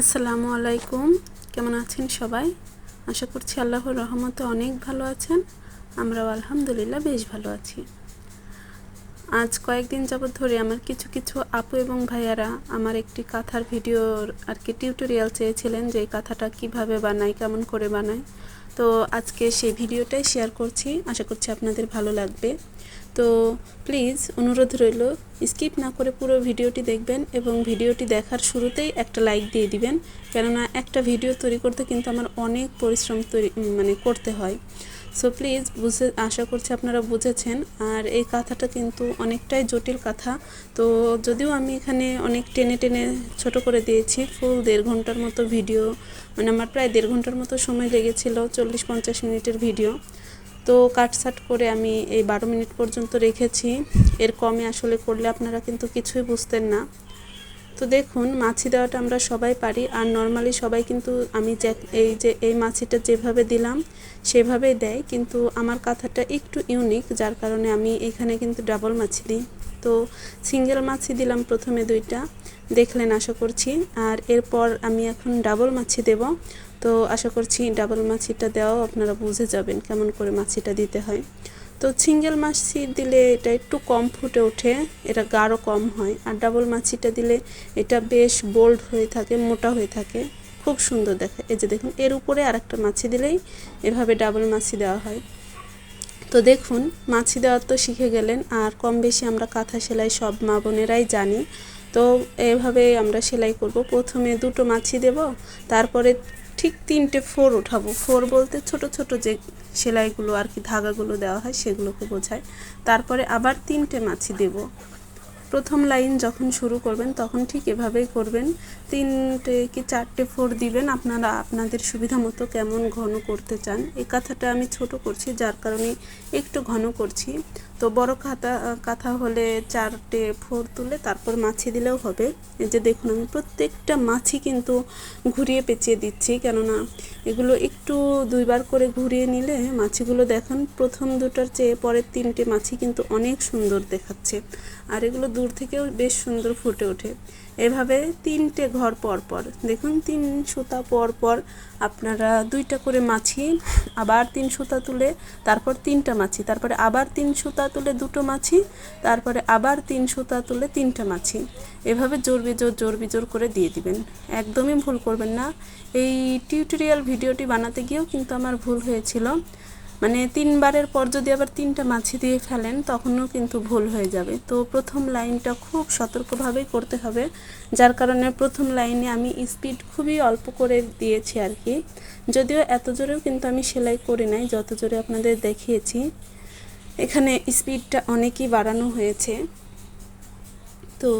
আসসালামু আলাইকুম। কেমন আছেন সবাই? আশা করছি আল্লাহর রহমতে অনেক ভালো আছেন। আমরাও আলহামদুলিল্লাহ বেশ ভালো আছি। আজ কয়েকদিন যাবৎ ধরে আমার কিছু কিছু আপু এবং ভাইয়ারা আমার একটি কাঁথার ভিডিওর আর কি টিউটোরিয়াল চেয়েছিলেন যে এই কাঁথাটা কীভাবে বানায়, কেমন করে বানাই তো আজকে সেই ভিডিওটাই শেয়ার করছি। আশা করছি আপনাদের ভালো লাগবে। তো প্লিজ অনুরোধ রইল স্কিপ না করে পুরো ভিডিওটি দেখবেন এবং ভিডিওটি দেখার শুরুতেই একটা লাইক দিয়ে দিবেন। কেননা একটা ভিডিও তৈরি করতে কিন্তু আমার অনেক পরিশ্রম তৈরি মানে করতে হয়। সো প্লিজ বুঝে, আশা করছি আপনারা বুঝেছেন। আর এই কথাটা কিন্তু অনেকটাই জটিল কথা। তো যদিও আমি এখানে অনেক টেনে টেনে ছোট করে দিয়েছি ফুল দেড় ঘণ্টার মতো ভিডিও মানে আমার প্রায় দেড় ঘণ্টার মতো সময় লেগেছিল, চল্লিশ পঞ্চাশ মিনিটের ভিডিও তো কাটসাট করে আমি এই বারো মিনিট পর্যন্ত রেখেছি। এর কমে আসলে করলে আপনারা কিন্তু কিছুই বুঝতেন না। তো দেখুন, মাছি দেওয়াটা আমরা সবাই পারি। আর নর্মালি সবাই কিন্তু আমি এই যে, এই মাছিটা যেভাবে দিলাম, সেভাবেই দেয়। কিন্তু আমার কাঁথাটা একটু ইউনিক যার কারণে আমি এখানে কিন্তু ডাবল মাছি দিই। তো সিঙ্গেল মাছি দিলাম প্রথমে দুইটা। দেখলেন, আশা করছি। আর এরপর আমি এখন ডাবল মাছি দেব। তো আশা করছি ডাবল মাছিটা দেওয়াও আপনারা বুঝে যাবেন কেমন করে মাছিটা দিতে হয়। তো সিঙ্গেল মাছি দিলে এটা একটু কম ফুটে ওঠে, এটা গাঢ় কম হয়। আর ডাবল মাছিটা দিলে এটা বেশ বোল্ড হয়ে থাকে, মোটা হয়ে থাকে। খুব সুন্দর দেখে। এই যে দেখুন, এর উপরে আর একটা মাছি দিলেই এভাবে ডাবল মাছি দেওয়া হয়। তো দেখুন, মাছি দেওয়া তো শিখে গেলেন, আর কম বেশি আমরা কাঁথা সেলাই সব মা বোনেরাই জানি। তো এভাবে আমরা সেলাই করব। প্রথমে দুটো মাছি দেব, তারপরে ঠিক তিনটে ফোর উঠাবো। ফোর বলতে ছোট ছোট যে সেলাইগুলো আর কি ধাগাগুলো দেওয়া হয় সেগুলোকে বোঝায় তারপরে আবার তিনটে মাছি দেব। প্রথম লাইন যখন শুরু করবেন তখন ঠিক এভাবেই করবেন। তিনটে কি চারটে ফোর দিবেন আপনারা আপনাদের সুবিধা মতো কেমন ঘন করতে চান। এই কাঁথাটা আমি ছোট করছি যার কারণে একটু ঘন করছি। তো বড় খাতা, কাঁথা হলে চারটে ফোর তুলে তারপর মাছি দিলেও হবে। এই যে দেখুন, আমি প্রত্যেকটা মাছি কিন্তু ঘুরিয়ে পেঁচিয়ে দিচ্ছি, কেননা এগুলো একটু দুইবার করে ঘুরিয়ে নিলে মাছিগুলো দেখুন, প্রথম দুটার চেয়ে পরের তিনটে মাছি কিন্তু অনেক সুন্দর দেখাচ্ছে। আর এগুলো দূর থেকেও বেশ সুন্দর ফুটে ওঠে। এভাবে তিনটে ঘর পর পর দেখুন, তিন সুতা পর পর আপনারা দুইটা করে মাছি, আবার তিন সুতা তুলে তারপর তিনটা মাছি, তারপরে আবার তিন সুতা তুলে দুটো মাছি, তারপরে আবার তিন সুতা তুলে তিনটা মাছি। এভাবে জোর বিজোর জোর বিজোর করে দিয়ে দিবেন। একদমই ভুল করবেন না। এই টিউটোরিয়াল ভিডিওটি বানাতে গিয়েও কিন্তু আমার ভুল হয়েছিল। মানে তিনবারের পর যদি আবার তিনটা মাছি দিয়ে ফেলেন, তখনও কিন্তু ভুল হয়ে যাবে। তো প্রথম লাইনটা খুব সতর্কভাবেই করতে হবে, যার কারণে প্রথম লাইনে আমি স্পিড খুবই অল্প করে দিয়েছি আর কি। যদিও এত জোরেও কিন্তু আমি সেলাই করি নাই, যত জোরে আপনাদের দেখিয়েছি। এখানে স্পিডটা অনেকই বাড়ানো হয়েছে। তো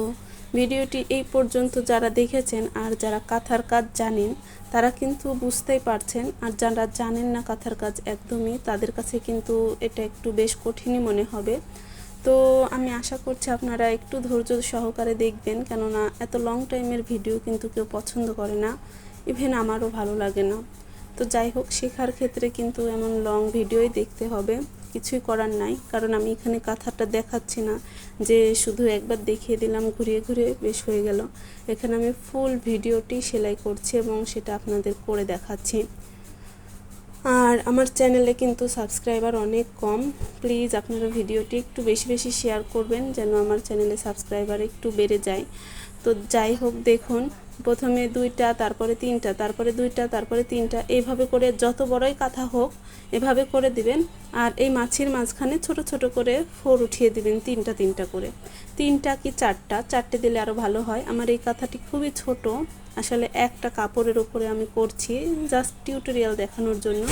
ভিডিওটি এই পর্যন্ত যারা দেখেছেন আর যারা কাঁথার কাজ জানেন তারা কিন্তু বুঝতেই পারছেন আর যারা জানেন না কাঁথার কাজ একদমই, তাদের কাছে কিন্তু এটা একটু বেশ কঠিনই মনে হবে। তো আমি আশা করছি আপনারা একটু ধৈর্য সহকারে দেখবেন, কেননা এত লং টাইমের ভিডিও কিন্তু কেউ পছন্দ করে না ইভেন আমারও ভালো লাগে না। তো যাই হোক, শেখার ক্ষেত্রে কিন্তু এমন লং ভিডিওই দেখতে হবে। কিছুই করার নাই, কারণ আমি এখানে কাঁথাটা দেখাচ্ছি না, যে শুধু একবার দেখিয়ে দিলাম, ঘুরিয়ে ঘুরিয়ে বেশ হয়ে গেল। এখানে আমি ফুল ভিডিওটি সেলাই করছি এবং সেটা আপনাদের করে দেখাচ্ছি। আর আমার চ্যানেলে কিন্তু সাবস্ক্রাইবার অনেক কম, প্লিজ আপনারা ভিডিওটি একটু বেশি বেশি শেয়ার করবেন, যেন আমার চ্যানেলে সাবস্ক্রাইবার একটু বেড়ে যায়। তো যাই হোক, দেখুন প্রথমে দুইটা, তারপরে তিনটা, তারপরে দুইটা, তারপরে তিনটা, এইভাবে করে যত বড়ই কাঁথা হোক এভাবে করে দিবেন। আর এই মাছির মাঝখানে ছোট ছোট করে ফোর উঠিয়ে দিবেন তিনটা তিনটা করে। তিনটা কি চারটা? চারটে দিলে আরও ভালো হয়। আমার এই কাঁথাটি খুবই ছোট। আসলে একটা কাপড়ের উপরে আমি করছি জাস্ট টিউটোরিয়াল দেখানোর জন্য।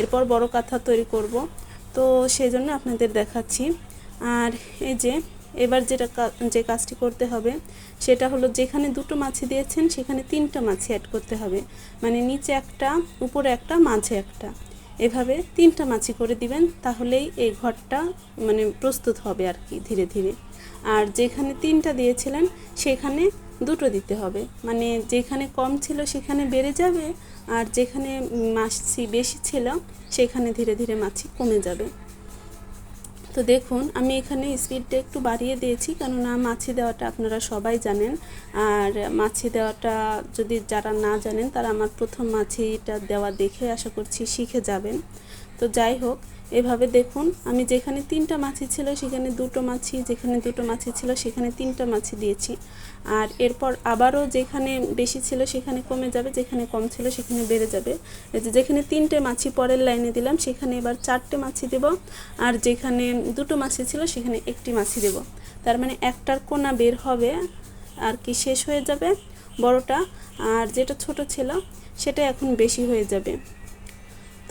এরপর বড় কাঁথা তৈরি করব। তো সেই জন্য আপনাদের দেখাচ্ছি। আর এই যে এবার যেটা যে কাজটি করতে হবে, সেটা হলো যেখানে দুটো মাছি দিয়েছেন, সেখানে তিনটা মাছি অ্যাড করতে হবে। মানে নিচে একটা, উপরে একটা, মাঝে একটা। এভাবে তিনটা মাছি করে দিবেন, তাহলেই এই ঘরটা মানে প্রস্তুত হবে আর কি ধীরে ধীরে। আর যেখানে তিনটা দিয়েছিলেন, সেখানে দুটো দিতে হবে। মানে যেখানে কম ছিল, সেখানে বেড়ে যাবে, আর যেখানে মাছি বেশি ছিল, সেখানে ধীরে ধীরে মাছি কমে যাবে। তো দেখুন, আমি এখানে স্পিডটা একটু বাড়িয়ে দিয়েছি, কেননা মাছি দেওয়াটা আপনারা সবাই জানেন। আর মাছি দেওয়াটা যদি যারা না জানেন, তারা আমার প্রথম মাছিটা দেওয়া দেখে আশা করছি শিখে যাবেন। তো যাই হোক, এভাবে দেখুন, আমি যেখানে তিনটা মাছি ছিল সেখানে দুটো মাছি, যেখানে দুটো মাছি ছিল সেখানে তিনটা মাছি দিয়েছি। আর এরপর আবারও যেখানে বেশি ছিল সেখানে কমে যাবে, যেখানে কম ছিল সেখানে বেড়ে যাবে। যেখানে তিনটে মাছি পরের লাইনে দিলাম, সেখানে এবার চারটে মাছি দেব। আর যেখানে দুটো মাছি ছিল সেখানে একটি মাছি দেব। তার মানে একটার কোনা বের হবে, আর কি শেষ হয়ে যাবে বড়টা। আর যেটা ছোট ছিল, সেটা এখন বেশি হয়ে যাবে।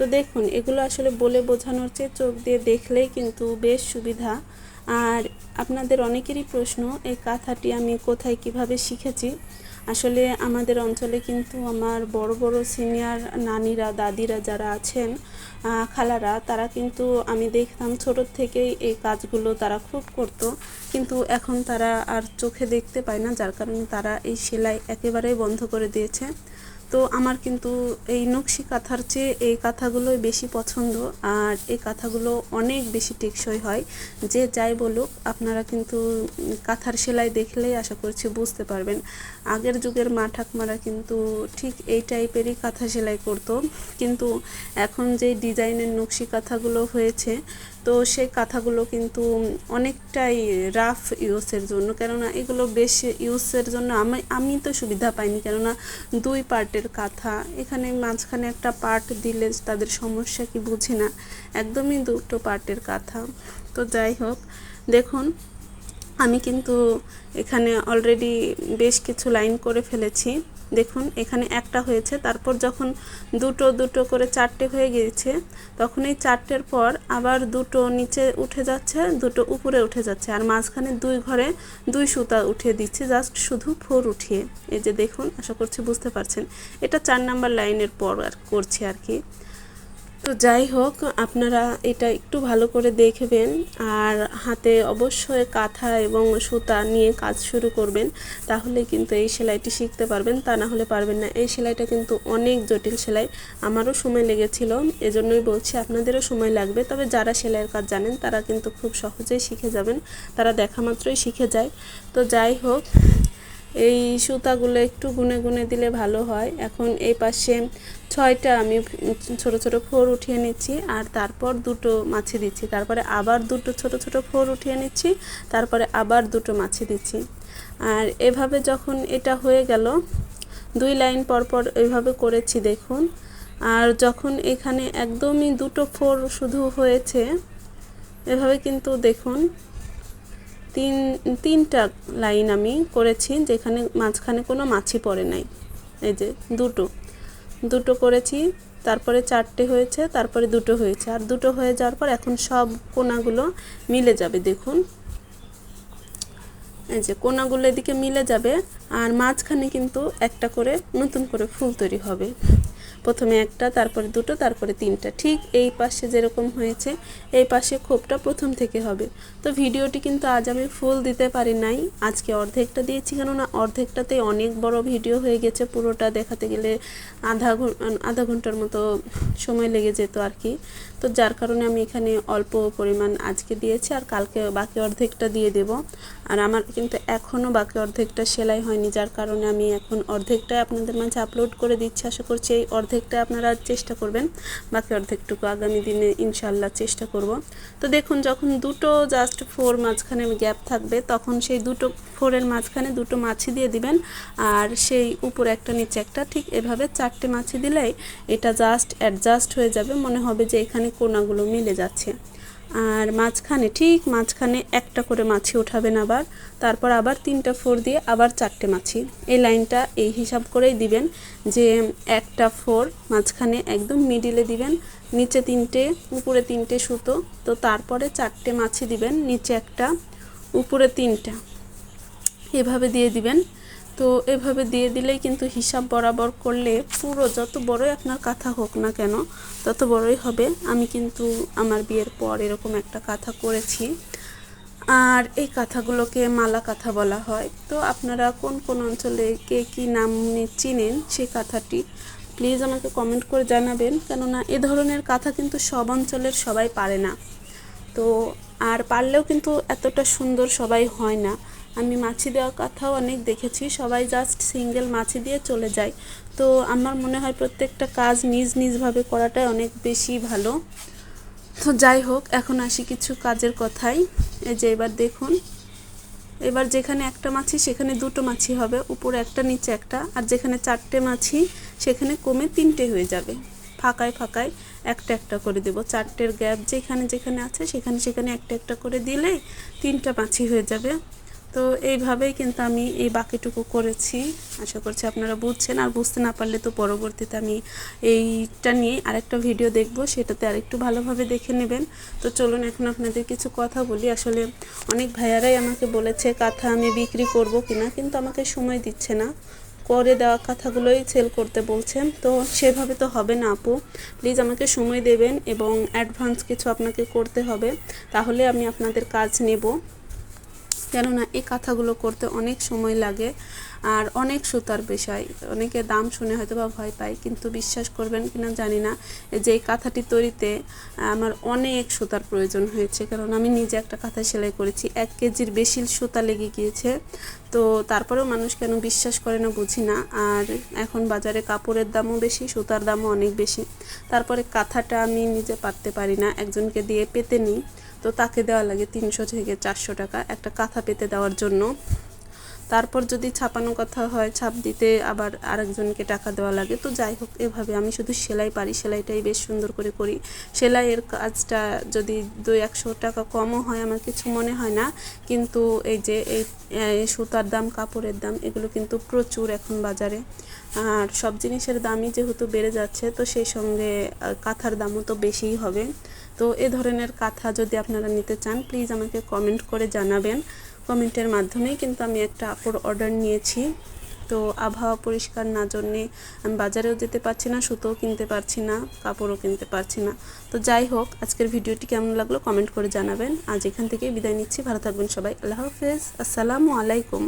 তো দেখুন, এগুলো আসলে বলে বোঝানোর চেয়ে চোখ দিয়ে দেখলেই কিন্তু বেশ সুবিধা। আর আপনাদের অনেকেরই প্রশ্ন, এই কাঁথাটি আমি কোথায় কীভাবে শিখেছি? আসলে আমাদের অঞ্চলে কিন্তু আমার বড় বড় সিনিয়র নানিরা, দাদিরা যারা আছেন খালারা, তারা কিন্তু আমি দেখতাম ছোটোর থেকেই এই কাজগুলো তারা খুব করতো। কিন্তু এখন তারা আর চোখে দেখতে পায় না, যার কারণে তারা এই সেলাই একেবারেই বন্ধ করে দিয়েছে। তো আমার কিন্তু এই নকশি কাঁথার চেয়ে এই কাঁথাগুলোই বেশি পছন্দ আর এই কাঁথাগুলো অনেক বেশি টেকসই হয়। যে যাই বলুক, আপনারা কিন্তু কাঁথার সেলাই দেখলেই আশা করছি বুঝতে পারবেন। আগের যুগের মা ঠাকমারা কিন্তু ঠিক এই টাইপেরই কাঁথা সেলাই করতো। কিন্তু এখন যে ডিজাইনের নকশি কাঁথাগুলো হয়েছে তো সেই কাঁথাগুলো কিন্তু অনেকটাই রাফ ইউজের জন্য। কেননা এগুলো বেশ ইউজের জন্য আমি আমি তো সুবিধা পাইনি। কেননা দুই পার্টের কাঁথা। এখানে মাঝখানে একটা পার্ট দিলে তাদের সমস্যা কি বুঝি না। একদমই দুটো পার্টের কাঁথা। তো যাই হোক, দেখুন, আমি কিন্তু এখানে অলরেডি বেশ কিছু লাইন করে ফেলেছি। দেখুন, এখানে একটা হয়েছে। তারপর যখন দুটো দুটো করে চারটে হয়ে গিয়েছে, তখন এই চারটের পর আবার দুটো নিচে উঠে যাচ্ছে, দুটো উপরে উঠে যাচ্ছে। আর মাঝখানে দুই ঘরে দুই সুতা উঠিয়ে দিচ্ছে, জাস্ট শুধু ফোর উঠিয়ে। এই যে দেখুন, আশা করছি বুঝতে পারছেন। এটা চার নাম্বার লাইনের পর আর করছি আর কি। তো যাই হোক, আপনারা এটা একটু ভালো করে দেখবেন আর হাতে অবশ্যই কাঁথা এবং সুতা নিয়ে কাজ শুরু করবেন, তাহলে কিন্তু এই সেলাইটি শিখতে পারবেন, তা না হলে পারবেন না। এই সেলাইটা কিন্তু অনেক জটিল সেলাই, আমারও সময় লেগেছিল, এজন্যই বলছি আপনাদেরও সময় লাগবে, তবে যারা সেলাইয়ের কাজ জানেন তারা কিন্তু খুব সহজেই শিখে যাবেন, তারা দেখা মাত্রই শিখে যায়। তো যাই হোক এই সুতাগুলো একটু গুনে গুনে দিলে ভালো হয়। এখন এই পাশে ছয়টা আমি ছোট ছোট ফোর উঠিয়ে নিচ্ছি আর তারপর দুটো মাছি দিচ্ছি। তারপরে আবার দুটো ছোট ছোট ফোর উঠিয়ে নিচ্ছি, তারপরে আবার দুটো মাছি দিচ্ছি। আর এভাবে যখন এটা হয়ে গেল, দুই লাইন পরপর পর এইভাবে করেছি দেখুন। আর যখন এখানে একদমই দুটো ফোর শুধু হয়েছে, এভাবে কিন্তু দেখুন তিন, তিনটা লাইন আমি করেছি যেখানে মাঝখানে কোনো মাছি পড়ে নাই। এই যে দুটো। দুটো করেছি, তারপরে চারটে হয়েছে, তারপরে দুটো হয়েছে। আর দুটো হয়ে যাওয়ার পর এখন সব কোনাগুলো মিলে যাবে, দেখুন। এই যে কোনাগুলো এদিকে মিলে যাবে, আর মাঝখানে কিন্তু একটা করে নতুন করে ফুল তৈরি হবে। প্রথমে একটা, তারপরে দুটো, তারপরে তিনটা। ঠিক এই পাশে যেরকম হয়েছে, এই পাশে খোপটা প্রথম থেকে হবে। তো ভিডিওটি কিন্তু আজ আমি ফুল দিতে পারি নাই। আজকে অর্ধেকটা দিয়েছি, কেননা অর্ধেকটাতে অনেক বড় ভিডিও হয়ে গেছে। পুরোটা দেখাতে গেলে আধা আধা ঘণ্টার মতো সময় লেগে যেত আর কি। তো যার কারণে আমি এখানে অল্প পরিমাণ আজকে দিয়েছি আর কালকে বাকি অর্ধেকটা দিয়ে দেব। আর আমার কিন্তু এখনও বাকি অর্ধেকটা সেলাই হয়নি, যার কারণে আমি এখন অর্ধেকটাই আপনাদের মাঝে আপলোড করে দিচ্ছি। আশা করছি এই অর্ধেকটা আপনারা চেষ্টা করবেন। বাকি অর্ধেকটুকু আগামী দিনে ইনশাল্লাহ চেষ্টা করব। তো দেখুন, যখন দুটো জাস্ট ফোর মাঝখানে গ্যাপ থাকবে, তখন সেই দুটো ফোরের মাঝখানে দুটো মাছি দিয়ে দিবেন। আর সেই উপর একটা, নিচে একটা, ঠিক এভাবে চারটে মাছি দিলেই এটা জাস্ট অ্যাডজাস্ট হয়ে যাবে। মনে হবে যে এখানে কোনাগুলো মিলে যাচ্ছে। আর মাঝখানে, ঠিক মাঝখানে একটা করে মাছি উঠাবেন আবার। তারপর আবার তিনটা ফোর দিয়ে আবার চারটে মাছি। এই লাইনটা এই হিসাব করেই দিবেন যে একটা ফোর মাঝখানে একদম মিডিলে দিবেন, নিচে তিনটে, উপরে তিনটে সুতো। তো তারপরে চারটে মাছি দিবেন, নিচে একটা, উপরে তিনটা। এভাবে দিয়ে দিবেন। তো এভাবে দিয়ে দিলেই কিন্তু হিসাব বরাবর করলে পুরো যত বড়ই আপনার কাঁথা হোক না কেন, তত বড়ই হবে। আমি কিন্তু আমার বিয়ের পর এরকম একটা কাঁথা করেছি। আর এই কাঁথাগুলোকে মালা কাঁথা বলা হয়। তো আপনারা কোন কোন অঞ্চলে কে কী নাম চিনেন সেই কাঁথাটি প্লিজ আমাকে কমেন্ট করে জানাবেন। কেননা এ ধরনের কাঁথা কিন্তু সব অঞ্চলের সবাই পারে না। তো আর পারলেও কিন্তু এতটা সুন্দর সবাই হয় না। আমি মাছি দেওয়ার কথাও অনেক দেখেছি। সবাই জাস্ট সিঙ্গেল মাছি দিয়ে চলে যায়। তো আমার মনে হয় প্রত্যেকটা কাজ নিজ নিজভাবে করাটাই অনেক বেশি ভালো। তো যাই হোক, এখন আসি কিছু কাজের কথাই এই যে এবার দেখুন, এবার যেখানে একটা মাছি, সেখানে দুটো মাছি হবে, উপরে একটা, নিচে একটা। আর যেখানে চারটে মাছি, সেখানে কমে তিনটে হয়ে যাবে। ফাঁকায় ফাঁকায় একটা একটা করে দেব। চারটের গ্যাপ যেখানে যেখানে আছে, সেখানে সেখানে একটা একটা করে দিলে তিনটা মাছি হয়ে যাবে। তো এইভাবেই কিন্তু আমি এই বাকিটুকু করেছি। আশা করছি আপনারা বুঝছেন। আর বুঝতে না পারলে তো পরবর্তীতে আমি এইটা নিয়ে আরেকটা ভিডিও দেখব। সেটাতে আরেকটু ভালোভাবে দেখে নেবেন। তো চলুন এখন আপনাদের কিছু কথা বলি। আসলে অনেক ভাইয়ারাই আমাকে বলেছে, কাঁথা আমি বিক্রি করব কিনা? কিন্তু আমাকে সময় দিচ্ছে না। করে দেওয়া কথাগুলোই সেল করতে বলছেন তো সেভাবে তো হবে না আপু। প্লিজ আমাকে সময় দেবেন এবং অ্যাডভান্স কিছু আপনাকে করতে হবে। তাহলে আমি আপনাদের কাজ নেব। কেননা এই কাঁথাগুলো করতে অনেক সময় লাগে আর অনেক সুতার বিষয়। অনেকে দাম শুনে হয়তো বা ভয় পায়, কিন্তু বিশ্বাস করবেন কিনা জানি না। যে এই কাঁথাটি তৈরিতে আমার অনেক সুতার প্রয়োজন হয়েছে, কারণ আমি নিজে একটা কাঁথা সেলাই করেছি। এক কেজির বেশি সুতা লেগে গিয়েছে, তো তারপরেও মানুষ কেন বিশ্বাস করে না বুঝি না। আর এখন বাজারে কাপড়ের দামও বেশি, সুতার দামও অনেক বেশি। তারপরে কাঁথাটা আমি নিজে পাততে পারি না। একজনকে দিয়ে পেতে নিই। তো তাকে দেওয়া লাগে তিনশো থেকে চারশো টাকা একটা কাঁথা পেতে দেওয়ার জন্য। তারপর যদি ছাপানো কথা হয়, ছাপ দিতে আবার আরেকজনকে টাকা দেওয়া লাগে। তো যাই হোক, এভাবে আমি শুধু সেলাই পারি, সেলাইটাই বেশ সুন্দর করে করি। সেলাইয়ের কাজটা যদি দুই একশো টাকা কমও হয় আমার কিছু মনে হয় না। কিন্তু এই যে এই সুতার দাম, কাপড়ের দাম, এগুলো কিন্তু প্রচুর এখন বাজারে। আর সব জিনিসের দামই যেহেতু বেড়ে যাচ্ছে, তো সেই সঙ্গে কাঁথার দামও তো বেশিই হবে। তো এ ধরনের কাঁথা যদি আপনারা নিতে চান প্লিজ আমাকে কমেন্ট করে জানাবেন। কমেন্টের মাধ্যমেই কিন্তু আমি একটা কাপড় অর্ডার নিয়েছি। তো আবহাওয়া পরিষ্কার না জন্যে আমি বাজারেও যেতে পারছি না, সুতোও কিনতে পারছি না, কাপড়ও কিনতে পারছি না। তো যাই হোক, আজকের ভিডিওটি কেমন লাগল কমেন্ট করে জানাবেন। আজ এখান থেকে বিদায় নিচ্ছি। ভালো থাকবেন সবাই। আল্লাহ হাফেজ। আসসালামু আলাইকুম।